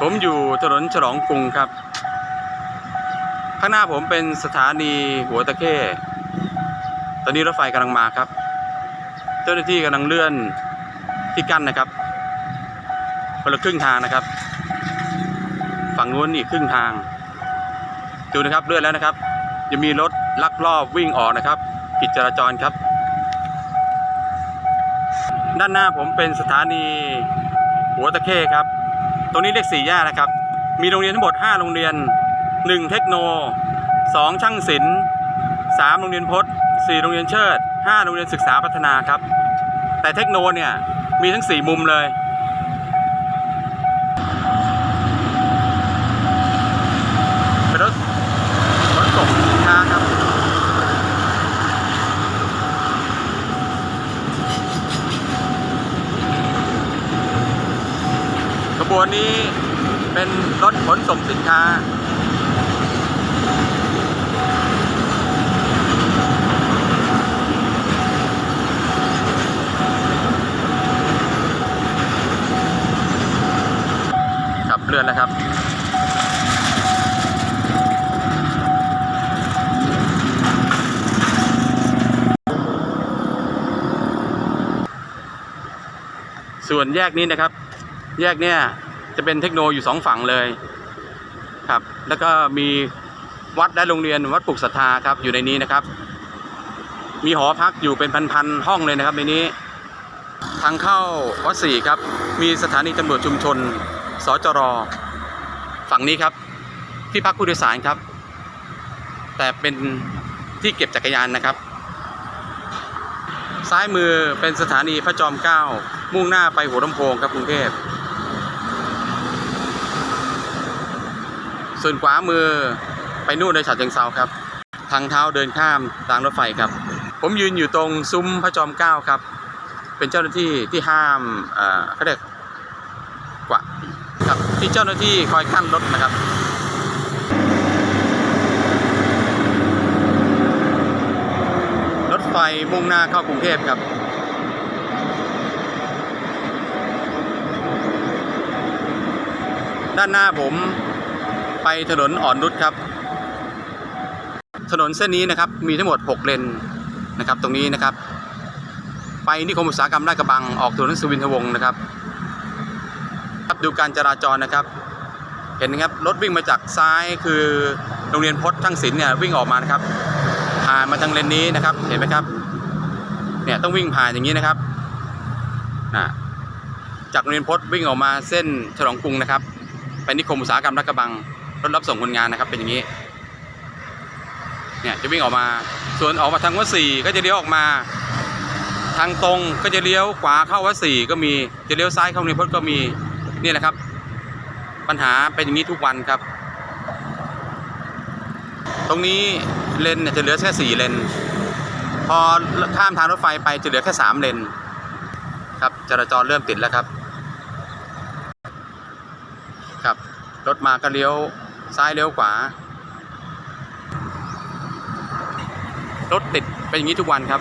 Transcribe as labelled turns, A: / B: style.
A: ผมอยู่ถนนฉลองกรุงครับ ข้างหน้าผมเป็นสถานีหัวตะเข้ ตอนนี้รถไฟกำลังมาครับ เจ้าหน้าที่กำลังเลื่อนที่กั้นนะครับคนละครึ่งทางนะครับ ฝั่งนู้นอีกครึ่งทาง ดูนะครับเลื่อนแล้วนะครับ จะมีรถลักลอบวิ่งออกนะครับ ผิดจราจรครับ ด้านหน้าผมเป็นสถานีหัวตะเข้ครับ ตรงนี้เรียกสี่แยกนะครับ มีโรงเรียนทั้งหมด 5 โรงเรียน 1 เทคโน 2 ช่างศิลป์3โรงเรียนพจน์4โรงเรียนเชิด 5 โรงเรียนศึกษาพัฒนาครับ แต่เทคโนเนี่ยมีทั้ง 4 มุมเลย เป็นรถรถส่งสินค้าครับ ข บวนนี้เป็นรถขนส่งสินค้า ขับเลื่อนแล้วครับส่วนแยกนี้นะครับ แยกเนี่ยจะเป็นเทคโนอยู่สองฝั่งเลยครับ แล้วก็มีวัดและโรงเรียนวัดปลุกศรัทธาครับอยู่ในนี้นะครับ มีหอพักอยู่เป็นพันๆห้องเลยนะครับในนี้ ทางเข้าวัดสี่ครับ มีสถานีตำรวจชุมชนสจรฝั่งนี้ครับ ที่พักผู้โดยสารครับ แต่เป็นที่เก็บจักรยานนะครับ ซ้ายมือเป็นสถานีพระจอมเกล้ามุ่งหน้าไปหัวลำโพงครับกรุงเทพ ส่วนขวามือไปนู่นในฉะเชิงเซาครับ ทางเท้าเดินข้ามรางรถไฟครับ ผมยืนอยู่ตรงซุ้มพระจอมเกล้าครับ เป็นเจ้าหน้าที่ที่ห้ามเอ่อเขาเรียกกว่าครับที่เจ้าหน้าที่คอยกั้นรถนะครับรถไฟมุ่งหน้าเข้ากรุงเทพครับ ด้านหน้าผม ไปถนนอ่อนนุชครับ ถนนเส้นนี้นะครับมีทั้งหมด 6 เลนนะครับ ตรงนี้นะครับ ไปนิคมอุตสาหกรรมลาดกระบังออกถนนสุวินทวงศ์นะครับครับดูการจราจรนะครับ เห็นไหมครับรถวิ่งมาจากซ้ายคือโรงเรียนพจน์ช่างศิลป์เนี่ยวิ่งออกมานะครับผ่านมาทางเลนนี้นะครับ เห็นไหมครับเนี่ยต้องวิ่งผ่านอย่างนี้นะครับอ่าจากโรงเรียนพจน์วิ่งออกมาเส้นฉลองกรุงนะครับ ไปนิคมอุตสาหกรรมลาดกระบัง รถรับส่งคนงานนะครับ เป็นอย่างนี้ เนี่ยจะวิ่งออกมา ส่วนออกมาทางวัดสี่ก็จะเลี้ยวออกมา ทางตรงก็จะเลี้ยวขวาเข้าวัดสี่ก็มีจะเลี้ยวซ้ายเข้าโรงเรียนพจน์ก็มีนี่แหละครับ ปัญหาเป็นอย่างนี้ทุกวันครับ ตรงนี้เลนเนี่ยจะเหลือแค่สี่เลนพอข้ามทางรถไฟไปจะเหลือแค่สามเลนครับจราจรเริ่มติดแล้วครับ ครับ รถมาก็เลี้ยว ซ้ายเลี้ยวขวา รถติดเป็นอย่างนี้ทุกวันครับ